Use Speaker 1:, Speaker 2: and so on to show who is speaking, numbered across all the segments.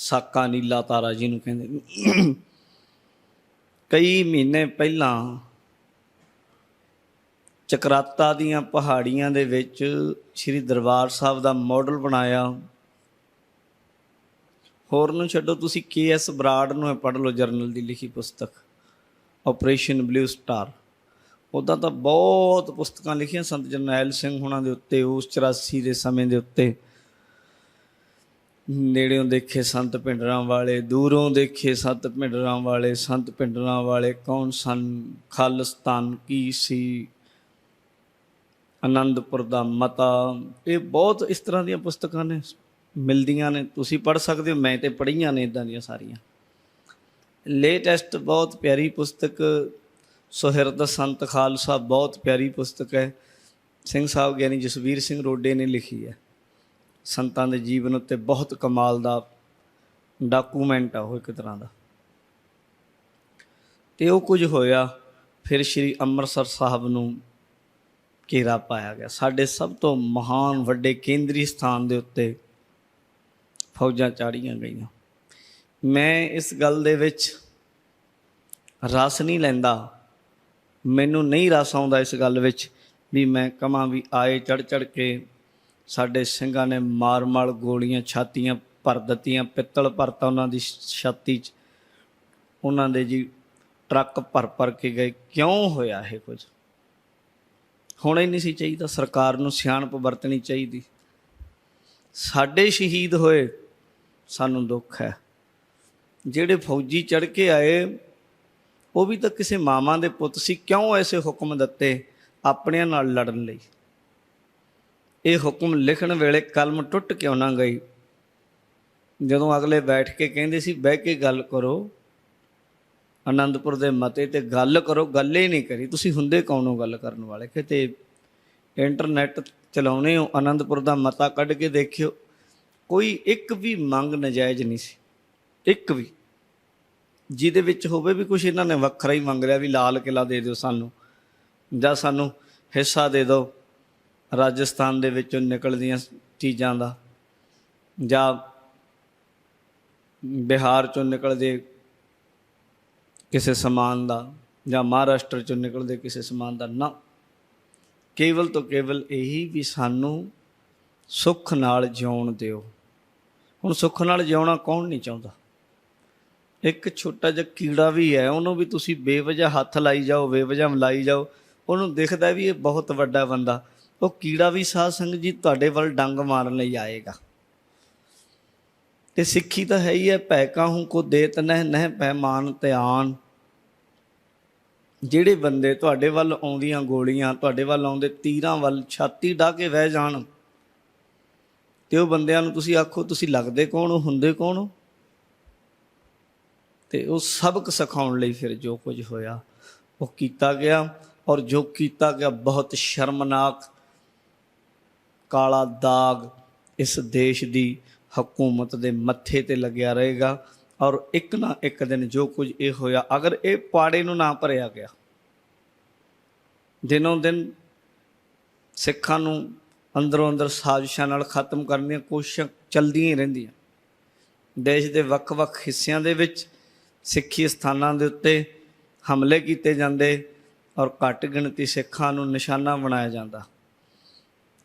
Speaker 1: ਸਾਕਾ ਨੀਲਾ ਤਾਰਾ ਜੀ ਨੂੰ। ਕਹਿੰਦੇ ਕਈ ਮਹੀਨੇ ਪਹਿਲਾਂ ਚਕਰਾਤਾ ਦੀਆਂ ਪਹਾੜੀਆਂ ਦੇ ਵਿੱਚ ਸ੍ਰੀ ਦਰਬਾਰ ਸਾਹਿਬ ਦਾ ਮਾਡਲ ਬਣਾਇਆ। ਹੋਰ ਨੂੰ ਛੱਡੋ, ਤੁਸੀਂ ਕੇ ਐਸ ਬਰਾੜ ਨੂੰ ਪੜ੍ਹ ਲਓ, ਜਰਨਲ ਦੀ ਲਿਖੀ ਪੁਸਤਕ ਆਪਰੇਸ਼ਨ ਬਲੂ ਸਟਾਰ। ਉਦਾਂ ਤਾਂ ਬਹੁਤ ਪੁਸਤਕਾਂ ਲਿਖੀਆਂ ਸੰਤ ਜਰਨੈਲ ਸਿੰਘ ਹੁਣਾਂ ਦੇ ਉੱਤੇ, ਉਸ 84 ਦੇ ਸਮੇਂ ਦੇ ਉੱਤੇ। ਨੇੜਿਓਂ ਦੇਖੇ ਸੰਤ ਪਿੰਡਰਾਂ ਵਾਲੇ, ਦੂਰੋਂ ਦੇਖੇ ਸੰਤ ਪਿੰਡਰਾਂ ਵਾਲੇ, ਸੰਤ ਪਿੰਡਰਾਂ ਵਾਲੇ ਕੌਣ ਸਨ? ਖਾਲਿਸਤਾਨ ਕੀ ਸੀ? ਆਨੰਦਪੁਰ ਦਾ ਮਤਾ। ਇਹ ਬਹੁਤ ਇਸ ਤਰ੍ਹਾਂ ਦੀਆਂ ਪੁਸਤਕਾਂ ਨੇ, ਮਿਲਦੀਆਂ ਨੇ। ਤੁਸੀਂ ਪੜ੍ਹ ਸਕਦੇ ਹੋ, ਮੈਂ ਤੇ ਪੜ੍ਹੀਆਂ ਨੇ ਇਦਾਂ ਦੀਆਂ ਸਾਰੀਆਂ। ਲੇਟੈਸਟ ਬਹੁਤ ਪਿਆਰੀ ਪੁਸਤਕ, ਸੁਹਿਰਦ ਸੰਤ ਖਾਲਸਾ, ਬਹੁਤ ਪਿਆਰੀ ਪੁਸਤਕ ਹੈ। ਸਿੰਘ ਸਾਹਿਬ ਗਿਆਨੀ ਜਸਵੀਰ ਸਿੰਘ ਰੋਡੇ ਨੇ ਲਿਖੀ ਹੈ। ਸੰਤਾਂ ਦੇ ਜੀਵਨ ਉੱਤੇ ਬਹੁਤ ਕਮਾਲ ਦਾ ਡਾਕੂਮੈਂਟ ਆ ਉਹ ਇੱਕ ਤਰ੍ਹਾਂ ਦਾ। ਤੇ ਉਹ ਕੁਝ ਹੋਇਆ, ਫਿਰ ਸ੍ਰੀ ਅੰਮ੍ਰਿਤਸਰ ਸਾਹਿਬ ਨੂੰ ਘੇਰਾ ਪਾਇਆ ਗਿਆ। ਸਾਡੇ ਸਭ ਤੋਂ ਮਹਾਨ ਵੱਡੇ ਕੇਂਦਰੀ ਸਥਾਨ ਦੇ ਉੱਤੇ ਫੌਜਾਂ ਚਾੜੀਆਂ ਗਈਆਂ। ਮੈਂ ਇਸ ਗੱਲ ਦੇ ਵਿੱਚ ਰਸ ਨਹੀਂ ਲੈਂਦਾ, ਮੈਨੂੰ ਨਹੀਂ ਰਸ ਆਉਂਦਾ ਇਸ ਗੱਲ ਵਿੱਚ ਵੀ ਮੈਂ ਕਮਾਂ ਵੀ ਆਏ ਚੜ ਚੜ ਕੇ ਸਾਡੇ ਸਿੰਘਾਂ ਨੇ ਮਾਰ-ਮਾਰ ਗੋਲੀਆਂ ਛਾਤੀਆਂ ਭਰ ਦਿੱਤੀਆਂ, ਪਿੱਤਲ ਭਰਤਾ ਉਹਨਾਂ ਦੀ ਛਾਤੀ 'ਚ। ਉਹਨਾਂ ਦੇ ਜੀ ਟਰੱਕ ਭਰ ਭਰ ਕੇ ਗਏ। ਕਿਉਂ ਹੋਇਆ ਇਹ ਕੁਝ? ਹੋਣਾ ਹੀ ਨਹੀਂ ਸੀ ਚਾਹੀਦਾ। ਸਰਕਾਰ ਨੂੰ ਸਿਆਣਪ ਵਰਤਣੀ ਚਾਹੀਦੀ। ਸਾਡੇ ਸ਼ਹੀਦ ਹੋਏ, ਸਾਨੂੰ ਦੁੱਖ ਹੈ। ਜਿਹੜੇ ਫੌਜੀ ਚੜ ਕੇ ਆਏ, ਉਹ ਵੀ ਤਾਂ ਕਿਸੇ ਮਾਮਾ ਦੇ ਪੁੱਤ ਸੀ। ਕਿਉਂ ਐਸੇ ਹੁਕਮ ਦਿੱਤੇ ਆਪਣਿਆਂ ਨਾਲ ਲੜਨ ਲਈ? ਇਹ ਹੁਕਮ ਲਿਖਣ ਵੇਲੇ ਕਲਮ ਟੁੱਟ ਕਿਉਂ ਨਾ ਗਈ। ਜਦੋਂ ਅਗਲੇ ਬੈਠ ਕੇ ਕਹਿੰਦੇ ਸੀ, ਬਹਿ ਕੇ ਗੱਲ ਕਰੋ। ਆਨੰਦਪੁਰ ਦੇ ਮਤੇ ਤੇ ਗੱਲ ਕਰੋ, ਗੱਲ ਹੀ ਨਹੀਂ ਕਰੀ। ਤੁਸੀਂ ਹੁੰਦੇ ਕੌਣ ਹੋ ਗੱਲ ਕਰਨ ਵਾਲੇ? ਕਿਤੇ ਇੰਟਰਨੈਟ ਚਲਾਉਨੇ ਹੋ ਆਨੰਦਪੁਰ ਦਾ ਮਤਾ ਕੱਢ ਕੇ ਦੇਖਿਓ। ਕੋਈ ਇੱਕ ਵੀ ਮੰਗ ਨਜਾਇਜ਼ ਨਹੀਂ ਸੀ। ਇੱਕ ਵੀ। ਜਿਹਦੇ ਵਿੱਚ ਹੋਵੇ ਵੀ ਕੁਝ ਇਹਨਾਂ ਨੇ ਵੱਖਰਾ ਹੀ ਮੰਗ ਲਿਆ ਵੀ ਲਾਲ ਕਿਲਾ ਦੇ ਦਿਓ ਸਾਨੂੰ ਜਾਂ ਸਾਨੂੰ ਹਿੱਸਾ ਦੇ ਦਿਓ। ਰਾਜਸਥਾਨ ਦੇ ਵਿੱਚੋਂ ਨਿਕਲਦੀਆਂ ਚੀਜ਼ਾਂ ਦਾ ਜਾਂ ਬਿਹਾਰ ਚੋਂ ਨਿਕਲਦੇ ਕਿਸੇ ਸਮਾਨ ਦਾ ਜਾਂ ਮਹਾਰਾਸ਼ਟਰ ਚੋਂ ਨਿਕਲਦੇ ਕਿਸੇ ਸਮਾਨ ਦਾ, ਨਾ। ਕੇਵਲ ਤੋਂ ਕੇਵਲ ਇਹੀ ਵੀ ਸਾਨੂੰ ਸੁੱਖ ਨਾਲ ਜਿਉਣ ਦਿਓ। ਹੁਣ ਸੁੱਖ ਨਾਲ ਜਿਉਣਾ ਕੌਣ ਨਹੀਂ ਚਾਹੁੰਦਾ? ਇੱਕ ਛੋਟਾ ਜਿਹਾ ਕੀੜਾ ਵੀ ਹੈ, ਉਹਨੂੰ ਵੀ ਤੁਸੀਂ ਬੇਵਜ੍ਹਾ ਹੱਥ ਲਾਈ ਜਾਓ, ਬੇਵਜ੍ਹਾ ਮਲਾਈ ਜਾਓ, ਉਹਨੂੰ ਦਿਖਦਾ ਵੀ ਇਹ ਬਹੁਤ ਵੱਡਾ ਬੰਦਾ। ਉਹ ਕੀੜਾ ਵੀ ਸਾਧ ਸੰਗਤ ਜੀ ਤੁਹਾਡੇ ਵੱਲ ਡੰਗ ਮਾਰਨ ਲਈ ਆਏਗਾ। ਤੇ ਸਿੱਖੀ ਤਾਂ ਹੈ ਹੀ ਹੈ, ਭੈ ਕਾਹੂ ਕੋ ਦੇਤ ਨਹਿ ਨਹਿ ਪੈ ਧਿਆਨ। ਜਿਹੜੇ ਬੰਦੇ ਤੁਹਾਡੇ ਵੱਲ ਆਉਂਦੀਆਂ ਗੋਲੀਆਂ, ਤੁਹਾਡੇ ਵੱਲ ਆਉਂਦੇ ਤੀਰਾਂ ਵੱਲ ਛਾਤੀ ਢਾ ਕੇ ਵਹਿ ਜਾਣ, ਤੇ ਉਹ ਬੰਦਿਆਂ ਨੂੰ ਤੁਸੀਂ ਆਖੋ, ਤੁਸੀਂ ਲੱਗਦੇ ਕੌਣ ਹੋ? ਹੁੰਦੇ ਕੌਣ ਹੋ? ਤੇ ਉਹ ਸਬਕ ਸਿਖਾਉਣ ਲਈ ਫਿਰ ਜੋ ਕੁਝ ਹੋਇਆ, ਉਹ ਕੀਤਾ ਗਿਆ। ਔਰ ਜੋ ਕੀਤਾ ਗਿਆ, ਬਹੁਤ ਸ਼ਰਮਨਾਕ ਕਾਲਾ ਦਾਗ ਇਸ ਦੇਸ਼ ਦੀ ਹਕੂਮਤ ਦੇ ਮੱਥੇ ਤੇ ਲੱਗਿਆ ਰਹੇਗਾ ਔਰ ਇੱਕ ਨਾ ਇੱਕ ਦਿਨ ਜੋ ਕੁਝ ਇਹ ਹੋਇਆ, ਅਗਰ ਇਹ ਪਾੜੇ ਨੂੰ ਨਾ ਭਰਿਆ ਗਿਆ, ਦਿਨੋਂ ਦਿਨ ਸਿੱਖਾਂ ਨੂੰ ਅੰਦਰੋਂ ਅੰਦਰ ਸਾਜ਼ਿਸ਼ਾਂ ਨਾਲ ਖਤਮ ਕਰਨ ਦੀਆਂ ਕੋਸ਼ਿਸ਼ਾਂ ਚੱਲਦੀਆਂ ਹੀ ਰਹਿੰਦੀਆਂ। ਦੇਸ਼ ਦੇ ਵੱਖ-ਵੱਖ ਹਿੱਸਿਆਂ ਦੇ ਵਿੱਚ ਸਿੱਖੀ ਸਥਾਨਾਂ ਦੇ ਉੱਤੇ ਹਮਲੇ ਕੀਤੇ ਜਾਂਦੇ ਔਰ ਘੱਟ ਗਿਣਤੀ ਸਿੱਖਾਂ ਨੂੰ ਨਿਸ਼ਾਨਾ ਬਣਾਇਆ ਜਾਂਦਾ।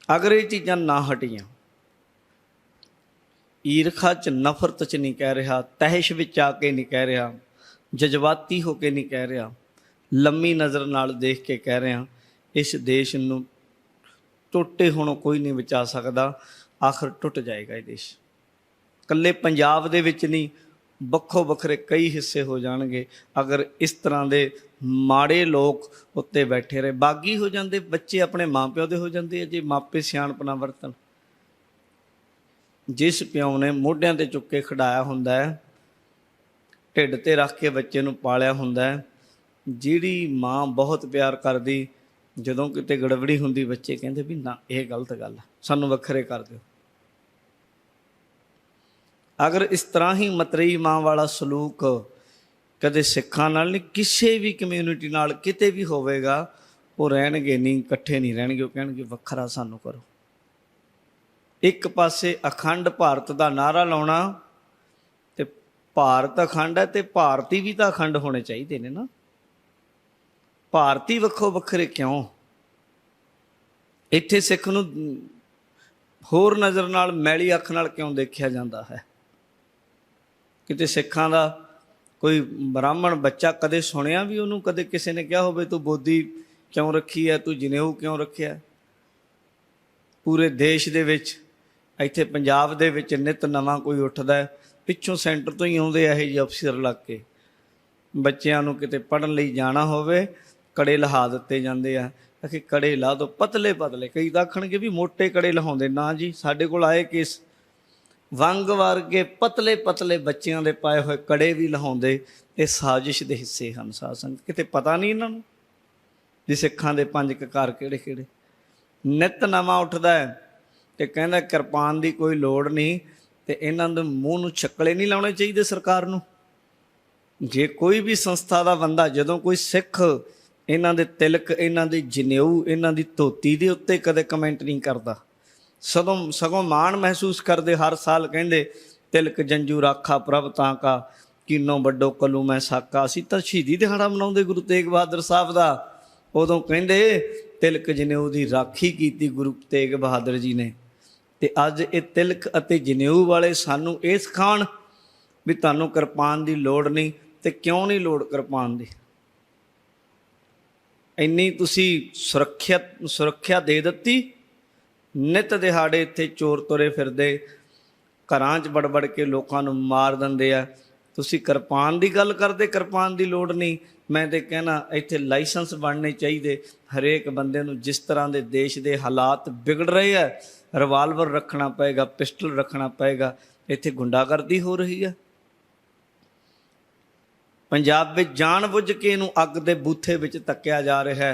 Speaker 1: ਅਗਰ ਇਹ ਚੀਜ਼ਾਂ ਨਾ ਹਟੀਆਂ, ਈਰਖਾ ਚ ਨਫ਼ਰਤ ਚ ਨਹੀਂ ਕਹਿ ਰਿਹਾ, ਤਹਿਸ਼ ਵਿੱਚ ਆ ਕੇ ਨਹੀਂ ਕਹਿ ਰਿਹਾ, ਜਜ਼ਬਾਤੀ ਹੋ ਕੇ ਨਹੀਂ ਕਹਿ ਰਿਹਾ, ਲੰਮੀ ਨਜ਼ਰ ਨਾਲ ਦੇਖ ਕੇ ਕਹਿ ਰਿਹਾ, ਇਸ ਦੇਸ਼ ਨੂੰ ਟੁੱਟੇ ਹੋਣੋਂ ਕੋਈ ਨਹੀਂ ਬਚਾ ਸਕਦਾ, ਆਖਰ ਟੁੱਟ ਜਾਏਗਾ ਇਹ ਦੇਸ਼। ਕੱਲੇ ਪੰਜਾਬ ਦੇ ਵਿੱਚ ਨਹੀਂ ਵੱਖੋ ਵੱਖਰੇ ਕਈ ਹਿੱਸੇ ਹੋ ਜਾਣਗੇ, ਅਗਰ ਇਸ ਤਰ੍ਹਾਂ ਦੇ ਮਾੜੇ ਲੋਕ ਉੱਤੇ ਬੈਠੇ ਰਹੇ। ਬਾਗੀ ਹੋ ਜਾਂਦੇ ਬੱਚੇ ਆਪਣੇ ਮਾਪਿਓ ਦੇ ਹੋ ਜਾਂਦੇ ਆ, ਜੇ ਮਾਪੇ ਸਿਆਣਪ ਨਾ ਵਰਤਣ। ਜਿਸ ਪਿਓ ਨੇ ਮੋਢਿਆਂ ਤੇ ਚੁੱਕ ਕੇ ਖੜਾਇਆ ਹੁੰਦਾ ਹੈ, ਢਿੱਡ ਤੇ ਰੱਖ ਕੇ ਬੱਚੇ ਨੂੰ ਪਾਲਿਆ ਹੁੰਦਾ ਹੈ, ਜਿਹੜੀ ਮਾਂ ਬਹੁਤ ਪਿਆਰ ਕਰਦੀ, ਜਦੋਂ ਕਿਤੇ ਗੜਬੜੀ ਹੁੰਦੀ ਬੱਚੇ ਕਹਿੰਦੇ ਵੀ ਨਾ, ਇਹ ਗਲਤ ਗੱਲ ਹੈ ਸਾਨੂੰ ਵੱਖਰੇ ਕਰ ਦਿਓ। ਅਗਰ ਇਸ ਤਰ੍ਹਾਂ ਹੀ ਮਤਰੇਈ ਮਾਂ ਵਾਲਾ ਸਲੂਕ ਕਦੇ ਸਿੱਖਾਂ ਨਾਲ ਨਹੀਂ, ਕਿਸੇ ਵੀ ਕਮਿਊਨਿਟੀ ਨਾਲ ਕਿਤੇ ਵੀ ਹੋਵੇਗਾ, ਉਹ ਰਹਿਣਗੇ ਨਹੀਂ, ਇਕੱਠੇ ਨਹੀਂ ਰਹਿਣਗੇ, ਉਹ ਕਹਿਣਗੇ ਵੱਖਰਾ ਸਾਨੂੰ ਕਰੋ। ਇੱਕ ਪਾਸੇ ਅਖੰਡ ਭਾਰਤ ਦਾ ਨਾਰਾ ਲਾਉਣਾ ਤੇ ਭਾਰਤ ਅਖੰਡ ਹੈ ਤੇ ਭਾਰਤੀ ਵੀ ਤਾਂ ਅਖੰਡ ਹੋਣੇ ਚਾਹੀਦੇ ਨੇ ਨਾ। ਭਾਰਤੀ ਵੱਖੋ ਵੱਖਰੇ ਕਿਉਂ? ਇੱਥੇ ਸਿੱਖ ਨੂੰ ਹੋਰ ਨਜ਼ਰ ਨਾਲ, ਮੈਲੀ ਅੱਖ ਨਾਲ ਕਿਉਂ ਦੇਖਿਆ ਜਾਂਦਾ ਹੈ? ਕਿਤੇ ਸਿੱਖਾਂ ਦਾ ਕੋਈ ਬ੍ਰਾਹਮਣ ਬੱਚਾ ਕਦੇ ਸੁਣਿਆ ਵੀ ਉਹਨੂੰ, ਕਦੇ ਕਿਸੇ ਨੇ ਕਿਹਾ ਹੋਵੇ, ਤੂੰ ਬੋਧੀ ਕਿਉਂ ਰੱਖੀ ਹੈ ਤੂੰ ਜਨੇਊ ਕਿਉਂ ਰੱਖਿਆ? ਪੂਰੇ ਦੇਸ਼ ਦੇ ਵਿੱਚ, ਇੱਥੇ ਪੰਜਾਬ ਦੇ ਵਿੱਚ ਨਿਤ ਨਵਾਂ ਕੋਈ ਉੱਠਦਾ ਹੈ ਪਿੱਛੋਂ ਸੈਂਟਰ ਤੋਂ ਹੀ ਆਉਂਦੇ ਆ ਇਹ ਜਿਹੇ ਅਫਸਰ ਲੱਗ ਕੇ। ਬੱਚਿਆਂ ਨੂੰ ਕਿਤੇ ਪੜਨ ਲਈ ਜਾਣਾ ਹੋਵੇ, ਕੜੇ ਲਹਾ ਦਿੱਤੇ ਜਾਂਦੇ ਆ। ਕਿ ਕੜੇ ਲਾ ਦੋ ਪਤਲੇ ਪਤਲੇ ਕਈ ਤਾਂ ਆਖਣਗੇ ਵੀ ਮੋٹے ਕੜੇ ਲਹਾਉਂਦੇ। ਨਾ ਜੀ, ਸਾਡੇ ਕੋਲ ਆਏ ਕੇਸ। ਵੰਗ ਵਰਗੇ ਪਤਲੇ ਪਤਲੇ ਬੱਚਿਆਂ ਦੇ ਪਾਏ ਹੋਏ ਕੜੇ ਵੀ ਲਹਾਉਂਦੇ ਇਹ ਸਾਜ਼ਿਸ਼ ਦੇ ਹਿੱਸੇ ਹਨ ਸਾਧ ਸੰਗਤ। ਕਿਤੇ ਪਤਾ ਨਹੀਂ ਇਹਨਾਂ ਨੂੰ ਵੀ ਸਿੱਖਾਂ ਦੇ ਪੰਜ ਕਕਾਰ ਕਿਹੜੇ ਕਿਹੜੇ। ਨਿਤ ਨਵਾਂ ਉੱਠਦਾ ਹੈ ਤੇ ਕਹਿੰਦਾ ਕਿਰਪਾਨ ਦੀ ਕੋਈ ਲੋੜ ਨਹੀਂ ਤੇ ਇਹਨਾਂ ਦੇ ਮੂੰਹ ਨੂੰ ਛੱਕਲੇ ਨਹੀਂ ਲਾਉਣੇ ਚਾਹੀਦੇ ਸਰਕਾਰ ਨੂੰ। ਜੇ ਕੋਈ ਵੀ ਸੰਸਥਾ ਦਾ ਬੰਦਾ, ਜਦੋਂ ਕੋਈ ਸਿੱਖ ਇਹਨਾਂ ਦੇ ਤਿਲਕ, ਇਹਨਾਂ ਦੇ ਜਨੇਊ, ਇਹਨਾਂ ਦੀ ਧੋਤੀ ਦੇ ਉੱਤੇ ਕਦੇ ਕਮੈਂਟ ਨਹੀਂ ਕਰਦਾ। ਸਗੋਂ ਸਗੋਂ ਮਾਣ ਮਹਿਸੂਸ ਕਰਦੇ, ਹਰ ਸਾਲ ਕਹਿੰਦੇ, ਤਿਲਕ ਜੰਜੂ ਰਾਖਾ ਪ੍ਰਭ ਤਾਂ ਕਾ, ਕੀਨੋ ਵੱਡੋ ਕਲੂ ਮੈਂ ਸਾਕਾ। ਅਸੀਂ ਤਾਂ ਸ਼ਹੀਦੀ ਦਿਹਾੜਾ ਮਨਾਉਂਦੇ ਗੁਰੂ ਤੇਗ ਬਹਾਦਰ ਸਾਹਿਬ ਦਾ। ਉਦੋਂ ਕਹਿੰਦੇ, ਤਿਲਕ ਜਨੇਊ ਦੀ ਰਾਖੀ ਕੀਤੀ ਗੁਰੂ ਤੇਗ ਬਹਾਦਰ ਜੀ ਨੇ। ਤੇ ਅੱਜ ਇਹ ਤਿਲਕ ਅਤੇ ਜਨੇਊ ਵਾਲੇ ਸਾਨੂੰ ਇਹ ਸਿਖਾਉਣ ਵੀ ਤੁਹਾਨੂੰ ਕਿਰਪਾਨ ਦੀ ਲੋੜ ਨਹੀਂ ਤੇ ਕਿਉਂ ਨਹੀਂ ਲੋੜ ਕਿਰਪਾਨ ਦੀ? ਇੰਨੀ ਤੁਸੀਂ ਸੁਰੱਖਿਆ ਸੁਰੱਖਿਆ ਦੇ ਦਿੱਤੀ ਨਿਤ ਦਿਹਾੜੇ ਇੱਥੇ ਚੋਰ ਤੁਰੇ ਫਿਰਦੇ, ਘਰਾਂ 'ਚ ਬੜਬੜ ਕੇ ਲੋਕਾਂ ਨੂੰ ਮਾਰ ਦਿੰਦੇ ਆ। ਤੁਸੀਂ ਕਿਰਪਾਨ ਦੀ ਗੱਲ ਕਰਦੇ, ਕਿਰਪਾਨ ਦੀ ਲੋੜ ਨਹੀਂ। ਮੈਂ ਤੇ ਕਹਿਣਾ, ਇੱਥੇ ਲਾਇਸੈਂਸ ਬਣਨੇ ਚਾਹੀਦੇ। ਹਰੇਕ ਬੰਦੇ ਨੂੰ ਜਿਸ ਤਰ੍ਹਾਂ ਦੇ ਦੇਸ਼ ਦੇ ਹਾਲਾਤ ਵਿਗੜ ਰਹੇ ਆ ਰਿਵਾਲਵਰ ਰੱਖਣਾ ਪਏਗਾ ਪਿਸਟਲ ਰੱਖਣਾ ਪਏਗਾ, ਇੱਥੇ ਗੁੰਡਾਗਰਦੀ ਹੋ ਰਹੀ ਆ। ਪੰਜਾਬ ਵਿੱਚ ਜਾਣਬੁੱਝ ਕੇ ਇਹਨੂੰ ਅੱਗ ਦੇ ਬੂਥੇ ਵਿੱਚ ਤੱਕਿਆ ਜਾ ਰਿਹਾ ਹੈ।